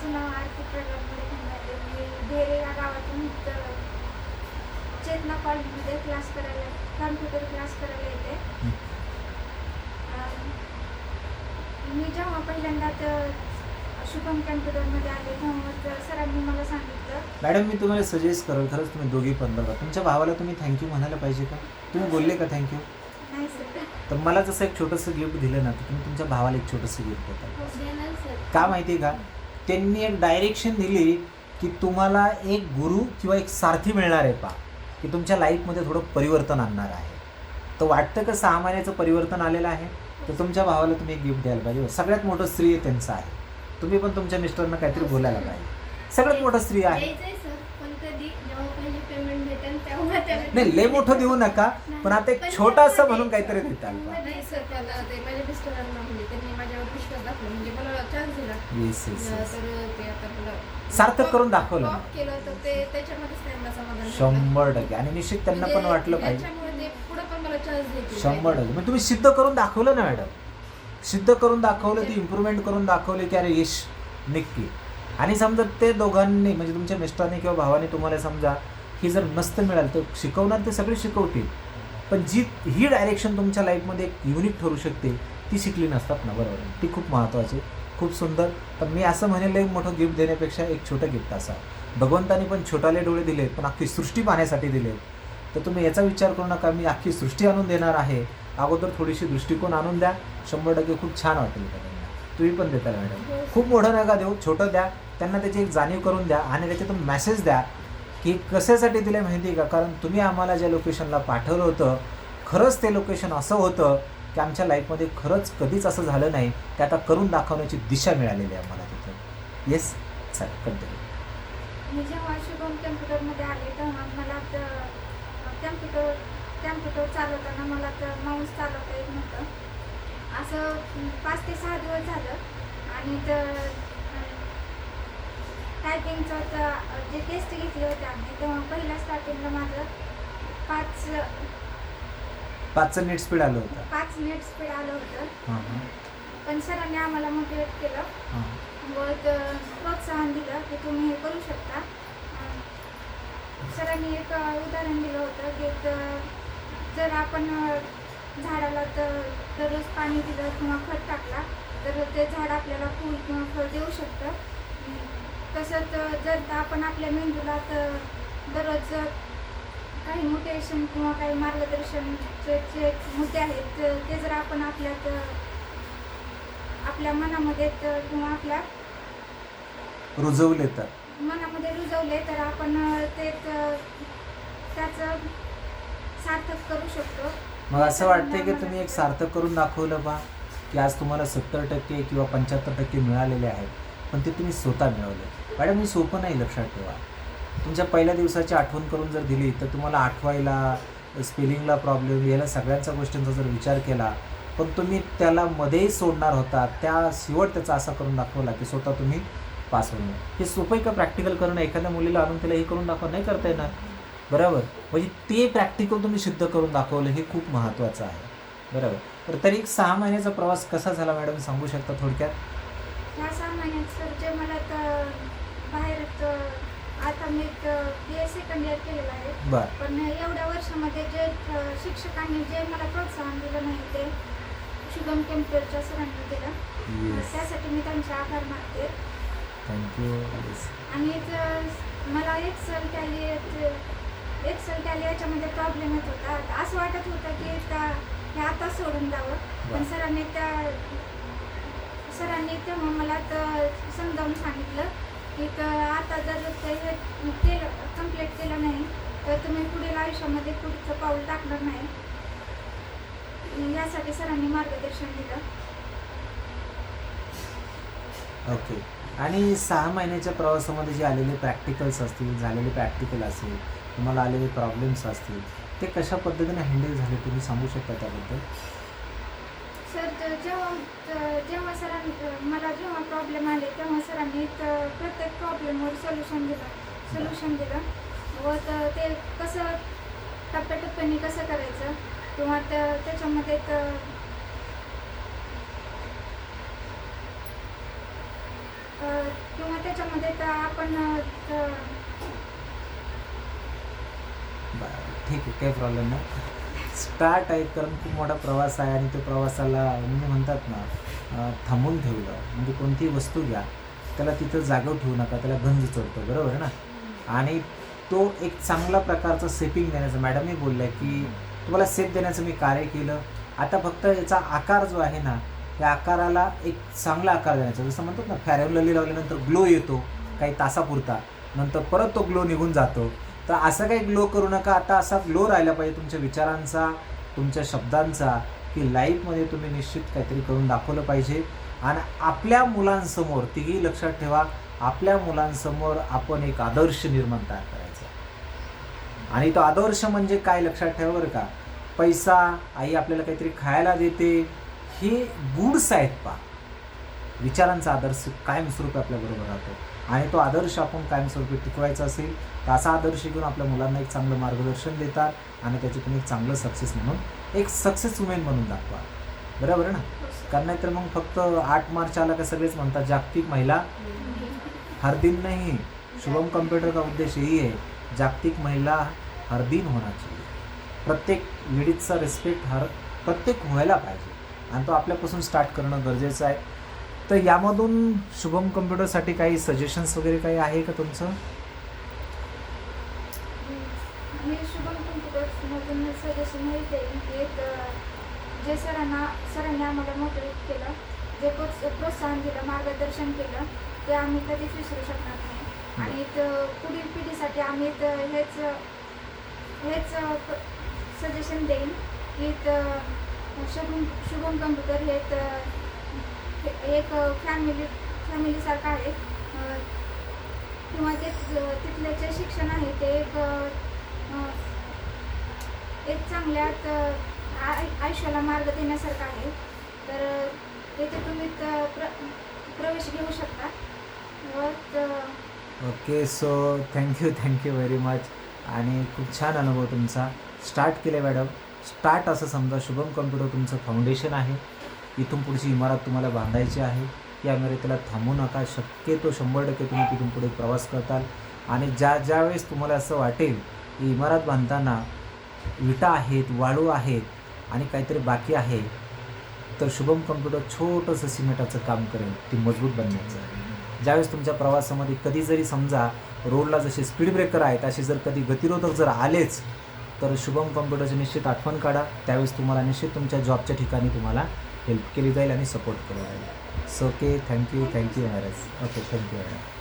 माझं नाव आरती प्रगत मुळे मी ढेरे या गावातून चेतना कॉलेजमध्ये क्लास करायला कॉम्प्युटर क्लास करायला येते. हं. मी जेव्हा पहिल्यांदा तर शुभम कॅम्प्युटरमध्ये आले तेव्हा सरांनी मला सांगितलं. मॅडम मी तुम्हाला सजेस्ट करेल खरंच तुम्ही दोघी पण बघा. तुमच्या भावाला तुम्ही थँक्यू म्हणायला पाहिजे का? तुम्ही बोलले का थँक्यू नाही सर तर मला जसं एक छोटंसं गिफ्ट दिलं ना तर तुम्ही तुमच्या भावाला एक छोटंसं गिफ्ट देता. सर का माहिती आहे का? त्यांनी एक डायरेक्शन दिली की तुम्हाला एक गुरु किंवा एक सारथी मिळणार आहे पा की तुमच्या लाईफमध्ये थोडं परिवर्तन आणणार आहे. तर वाटतं का सहा महिन्याचं परिवर्तन आलेलं आहे? तर तुमच्या भावाला तुम्ही एक गिफ्ट द्यायला पाहिजे. सगळ्यात मोठं स्त्री त्यांचं आहे. तुम्ही पण तुमच्या मिस्टरना काहीतरी बोलायला पाहिजे. सगळ्यात मोठं स्त्री आहे. नाही लय मोठं देऊ नका पण आता एक छोटासा म्हणून काहीतरी देताल म्हणजे मला चान्स दिला. येस येस येस तर ते आता मला सार्थक करून दाखवलं. Top केलं तर ते त्याच्यामध्येच त्यांना समाधान भेटलं. शंभर टक्के. आणि निश्चित त्यांना पण म्हणजे वाटलं पाहिजे. याच्यामुळे ते पुढे पण मला चान्स देतील. शंभर टक्के. तुम्ही सिद्ध करून दाखवलं ना मॅडम? सिद्ध करून दाखवलं ती इम्प्रूव्हमेंट करून दाखवली की अरे यश नक्की. आणि समजा ते दोघांनी म्हणजे तुमच्या मिस्टरांनी किंवा भावाने तुम्हाला समजा ही जर नसतं मिळालं तर शिकवणार ते सगळे शिकवतील. पण जी ही डायरेक्शन तुमच्या लाईफमध्ये एक युनिक ठरू शकते. ती शिकली नसतात ना बरोबर. ती खूप महत्त्वाची खूप सुंदर. पण मी असं म्हणेल एक मोठं गिफ्ट देण्यापेक्षा एक छोटं गिफ्ट असा. भगवंतानी पण छोटाले डोळे दिले पण अख्खी सृष्टी पाहण्यासाठी दिले तर तुम्ही याचा विचार करू नका मी अख्खी सृष्टी आणून देणार आहे. अगोदर थोडीशी दृष्टिकोन आणून द्या. शंभर टक्के खूप छान वाटेल त्यांना. तुम्ही पण देताल मॅडम. खूप मोठं नका देऊ छोटं द्या. त्यांना त्याची एक जाणीव करून द्या आणि त्याच्यातून मेसेज द्या की कशासाठी दिले माहिती आहे का? कारण तुम्ही आम्हाला ज्या लोकेशनला पाठवलं होतं खरंच ते लोकेशन असं होतं की आमच्या लाईफमध्ये खरंच कधीच असं झालं नाही ते आता करून दाखवण्याची दिशा मिळालेली आहे आम्हाला तिथं. येस चालेल कंटिन्यू मी जेव्हा शुभम कॅम्प्युटरमध्ये आले तेव्हा मला कॅम्प्युटर कॅम्प्युटर चालवताना मला तर माऊस चालवता येत नव्हतं. असं पाच ते सहा दिवस झालं. आणि तर टायपिंगचं तर जे टेस्ट घेतली होती आम्ही तेव्हा पहिल्या स्टार्टिंगला माझं पाच पाचचं नेट स्पीड आलं होतं. पाच मिनिट स्पीड आलं होतं. हां हां. पण सरांनी आम्हाला मोटिवेट केलं. हां. व प्रोत्साहन दिलं की तुम्ही हे करू शकता. अं, सरांनी एक अं, उदाहरण दिलं होतं की जर आपण अं, झाडाला तर दररोज पाणी दिलं किंवा खत टाकला तर ते झाड आपल्याला फूल किंवा फळ देऊ शकतं. अं, तसंच अं, जर आपण आपल्या मेंदूला तर दररोज काही मोटिवेशन किंवा काही मार्गदर्शनचे जे मुद्दे आहेत त- जर आपण आपल्यात आपल्या मनामध्ये त- किंवा आपल्या रुजवले तर? मनामध्ये रुजवले तर आपण त- त्याचं सार्थक करू शकतो. मग असं वाटतंय की तुम्ही एक सार्थक करून दाखवलं बा की आज तुम्हाला सत्तर टक्के किंवा पंच्याहत्तर टक्के मिळालेले आहेत पण ते तुम्ही स्वतः मिळवले. मॅडम मी सोपं नाही लक्षात ठेवा. तुमच्या पहिल्या दिवसाची आठवण करून जर दिली तर तुम्हाला आठवायला स्पेलिंगला प्रॉब्लेम याला सगळ्यांचा गोष्टींचा जर विचार केला पण तुम्ही त्याला मध्येही सोडणार होता त्या शेवट त्याचा असा करून दाखवला की स्वतः तुम्ही पास होणार हे सोपं आहे का प्रॅक्टिकल करणं? एखाद्या मुलीला आणून त्याला हे करून दाखवा नाही करता येणार. बरोबर? म्हणजे ते प्रॅक्टिकल तुम्ही सिद्ध करून दाखवलं हे खूप महत्त्वाचं आहे. बरोबर? तर तरी एक सहा महिन्याचा प्रवास कसा झाला मॅडम? सांगू शकता थोडक्यात? ह्या सहा महिन्यात सर जे मला तर बाहेर त- आता मी इयर केलेलं आहे. बरं. पण एवढ्या वर्षामध्ये जे अ, शिक्षकांनी जे मला प्रोत्साहन दिलं नाही ते शुभम कॅम्प्युटरच्या सरांनी दिलं. येस त्यासाठी मी त्यांचे आभार मानते. थँक्यू येस आणि त- मला एक्सेल टॅली एक्सेल टॅली याच्यामध्ये प्रॉब्लेम येत होता. असं वाटत होतं की त्या हे आता सोडून द्यावं. पण. सरांनी त्या सरांनी तेव्हा मला समजावून सांगितलं. की तर आता जर ते केलं कंप्लीट केलं नाही तर तुम्ही पुढील आयुष्यामध्ये पुढचं पाऊल टाकणार नाही. यासाठी सरांनी मार्गदर्शन दिलं. ओके आणि सहा महिन्याच्या प्रवासामध्ये जे आलेले प्रॅक्टिकल्स असतील झालेले प्रॅक्टिकल असेल तुम्हाला आलेले प्रॉब्लेम्स असतील ते कशा पद्धतीने हँडल झाले तुम्ही सांगू शकता त्याबद्दल? सर जेव्हा जेव्हा सरांनी मला जेव्हा प्रॉब्लेम आले तेव्हा सरांनी त- प्रत्येक प्रॉब्लेमवर सोल्युशन दिलं. सोल्युशन दिलं. व ते कसं टप्प्याटप्प्याने कसं करायचं किंवा त्या त्याच्यामध्ये तर किंवा त्याच्यामध्ये तर आपण बरं ठीक आहे काही प्रॉब्लेम नाही. स्टार्ट आहे कारण खूप मोठा प्रवास आहे आणि त्या प्रवासाला म्हणजे म्हणतात ना थांबून ठेवलं. म्हणजे कोणतीही वस्तू घ्या. त्याला तिथं जागा ठेवू नका त्याला गंज चढतो बरोबर आहे ना? आणि तो एक चांगला प्रकारचं सेपिंग देण्याचं मॅडमही बोलल्या की तुम्हाला सेप देण्याचं मी कार्य केलं. आता फक्त याचा आकार जो आहे ना त्या आकाराला एक चांगला आकार देण्याचा जसं म्हणतात ना फॅरेव लली लावल्यानंतर ग्लो येतो काही तासापुरता. नंतर परत तो ग्लो निघून जातो. तर असं काही ग्लो करू नका. आता असा ग्लो राहिला पाहिजे तुमच्या विचारांचा तुमच्या शब्दांचा की लाईफमध्ये तुम्ही निश्चित काहीतरी करून दाखवलं पाहिजे. आणि आपल्या मुलांसमोर तिघी लक्षात ठेवा आपल्या मुलांसमोर आपण एक आदर्श निर्माण तयार करायचा आणि तो आदर्श म्हणजे काय लक्षात ठेवा बरं का? पैसा आई आपल्याला काहीतरी खायला देते हे गुड्स आहेत पा विचारांचा आदर्श कायमस्वरूपी आपल्याबरोबर राहतो. आणि तो आदर्श आपण कायमस्वरूपी टिकवायचा असेल तर असा आदर्श घेऊन आपल्या मुलांना एक चांगलं मार्गदर्शन देतात आणि त्याच्यातून एक चांगलं सक्सेस म्हणून एक सक्सेस वुमेन म्हणून दाखवा. बरोबर आहे ना? कारण नाहीतर मग फक्त आठ मार्च आला का सगळेच म्हणतात जागतिक महिला हर दिन शुभम कंप्यूटर का उद्देश्य यही है जागतिक महिला हर दिन होना चाहिए. प्रत्येक लेडीजचा रिस्पेक्ट हर प्रत्येक व्हायला पाहिजे. आणि तो आपल्यापासून स्टार्ट करणं गरजेचं आहे. तर यामधून शुभम कम्प्युटरसाठी काही सजेशन्स वगैरे काही आहे का तुमचं? मी शुभम कम्प्युटर्समधून सजेशन हे देईन. की जे सरांना सरांनी आम्हाला मोटिवेट केलं जे प्रोत्स- प्रोत्साहन दिलं मार्गदर्शन केलं ते आम्ही कधीच विसरू शकणार नाही. आणि त- पुढील पिढीसाठी आम्ही हेच हेच सजेशन देईन की त- शुभम शुभम कम्प्युटर हे एक फॅमिली फॅमिलीसारखं आहे. किंवा ते तिथले जे शिक्षण आहे ते एक एक चांगल्यात आय- आयुष्याला मार्ग देण्यासारखं आहे. तर तिथे तुम्ही प्र प्रवेश घेऊ शकता. व okay so thank you thank you very much आणि खूप छान अनुभव तुमचा. स्टार्ट केले मॅडम स्टार्ट असं समजा शुभम कम्प्युटर तुमचं फाउंडेशन आहे. इथून पुढची इमारत तुम्हाला बांधायची आहे. या इमारतीला थांबू नका. शक्यतो शंभर टक्के तुम्ही तिथून पुढे प्रवास करताल. आणि ज्या ज्यावेळेस तुम्हाला असं वाटेल की इमारत बांधताना विटा आहेत वाळू आहेत आणि काहीतरी बाकी आहे तर शुभम कम्प्युटर छोटंसं सिमेंटाचं काम करेल ती मजबूत बनण्याचं. ज्यावेळेस तुमच्या प्रवासामध्ये कधी जरी समजा रोडला जसे स्पीड ब्रेकर आहेत असे जर कधी गतिरोधक जर आलेच तर शुभम कम्प्युटरची निश्चित आठवण काढा. त्यावेळेस तुम्हाला निश्चित तुमच्या जॉबच्या ठिकाणी तुम्हाला हेल्प केली जाईल आणि सपोर्ट केला जाईल. So okay thank you thank you Maharaj okay thank you madam